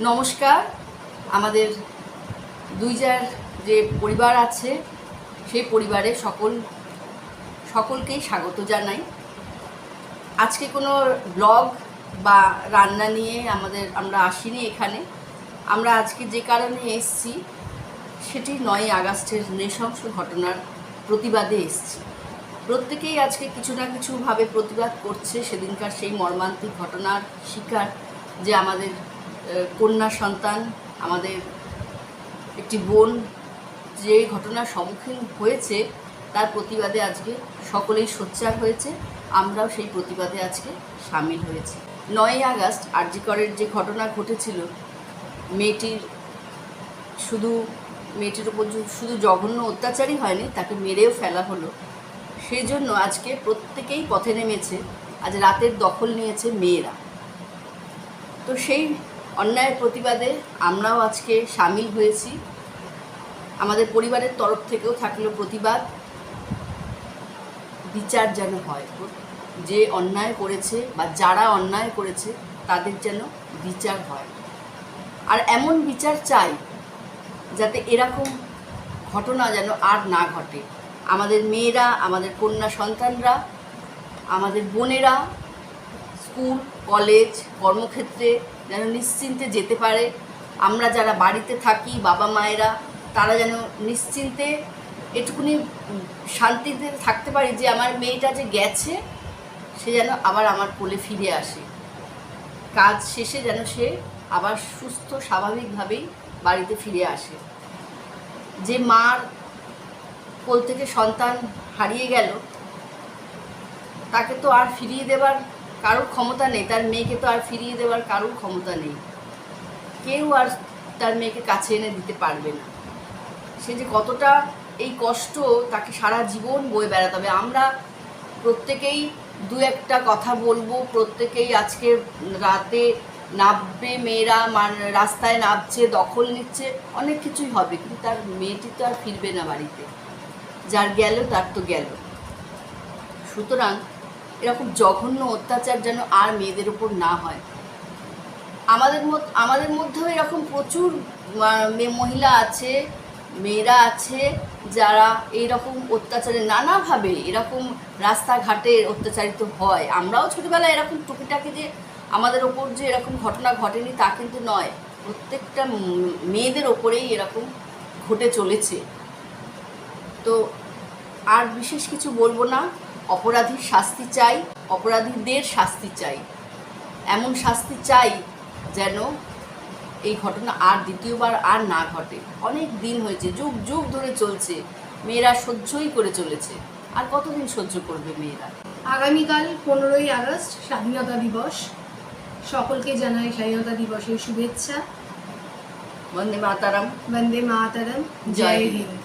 নমস্কার। আমাদের দুইজার যে পরিবার আছে, সেই পরিবারে সকল, সকলকেই স্বাগত জানাই। আজকে কোনো ব্লগ বা রান্না নিয়ে আমাদের, আমরা আসিনি এখানে। আমরা আজকে যে কারণে এসছি, সেটি নয় আগস্টের নৃশংস ঘটনার প্রতিবাদে এসছি। প্রত্যেকেই আজকে কিছু না কিছুভাবে প্রতিবাদ করছে। সেদিনকার সেই মর্মান্তিক ঘটনার শিকার যে আমাদের কন্যা সন্তান, আমাদের একটি বোন, যে ঘটনার সম্মুখীন হয়েছে, তার প্রতিবাদে আজকে সকলেই সোচ্চার হয়েছে, আমরাও সেই প্রতিবাদে আজকে সামিল হয়েছি। নয়ই আগস্ট, আরজিকরের যে ঘটনা ঘটেছিল, মেয়েটির শুধু, মেয়েটির উপর শুধু জঘন্য অত্যাচারই হয়নি, তাকে মেরেও ফেলা হলো। সেই জন্য আজকে প্রত্যেকেই পথে নেমেছে, আজ রাতের দখল নিয়েছে মেয়েরা। তো সেই অন্যায়ের প্রতিবাদে আমরাও আজকে সামিল হয়েছি। আমাদের পরিবারের তরফ থেকেও থাকল প্রতিবাদ। বিচার যেন হয়। যে অন্যায় করেছে বা যারা অন্যায় করেছে, তাদের যেন বিচার হয়। আর এমন বিচার চাই যাতে এরকম ঘটনা যেন আর না ঘটে। আমাদের মেয়েরা, আমাদের কন্যা সন্তানরা, আমাদের বোনেরা স্কুল, কলেজ, কর্মক্ষেত্রে যেন নিশ্চিন্তে যেতে পারে। আমরা যারা বাড়িতে থাকি, বাবা মায়েরা, তারা যেন নিশ্চিন্তে এটুকুনি শান্তিতে থাকতে পারি যে আমার মেয়েটা যে গেছে, সে যেন আবার আমার কোলে ফিরে আসে। কাজ শেষে যেন সে আবার সুস্থ, স্বাভাবিকভাবেই বাড়িতে ফিরে আসে। যে মার কোল থেকে সন্তান হারিয়ে গেল, তাকে তো আর ফিরিয়ে দেবার কারোর ক্ষমতা নেই, তার মেয়েকে তো আর ফিরিয়ে দেওয়ার কারোর ক্ষমতা নেই। কেউ আর তার মেয়েকে কাছে এনে দিতে পারবে না। সে যে কতটা এই কষ্ট, তাকে সারা জীবন বয়ে বেড়াতে হবে। আমরা প্রত্যেকেই দু একটা কথা বলব, প্রত্যেকেই আজকে রাতে নামবে মেয়েরা মান রাস্তায় নামছে দখল নিচ্ছে, অনেক কিছুই হবে, কিন্তু তার মেয়েটি তো আর ফিরবে না বাড়িতে। যার গেল, তার তো গেল। সুতরাং এরকম জঘন্য অত্যাচার যেন আর মেয়েদের উপর না হয়। আমাদের মধ্যে আমাদের মধ্যেও এরকম প্রচুর মহিলা আছে, মেয়েরা আছে, যারা এইরকম অত্যাচারে নানাভাবে এরকম রাস্তাঘাটে অত্যাচারিত হয়। আমরাও ছোটোবেলায় এরকম টুকিটাকি যে আমাদের ওপর যে এরকম ঘটনা ঘটেনি তা কিন্তু নয়। প্রত্যেকটা মেয়েদের ওপরেই এরকম ঘটে চলেছে। তো আর বিশেষ কিছু বলব না। অপরাধীর শাস্তি চাই অপরাধীদের শাস্তি চাই। এমন শাস্তি চাই যেন এই ঘটনা আর দ্বিতীয়বার আর না ঘটে। অনেক দিন হয়েছে যুগ যুগ ধরে চলছে। মেয়েরা সহ্যই করে চলেছে। আর কতদিন সহ্য করবে মেয়েরা? আগামীকাল পনেরোই আগস্ট স্বাধীনতা দিবস। সকলকে জানাই স্বাধীনতা দিবসের শুভেচ্ছা। বন্দে মাতারাম। বন্দে মাতারাম। জয়। হিন্দ।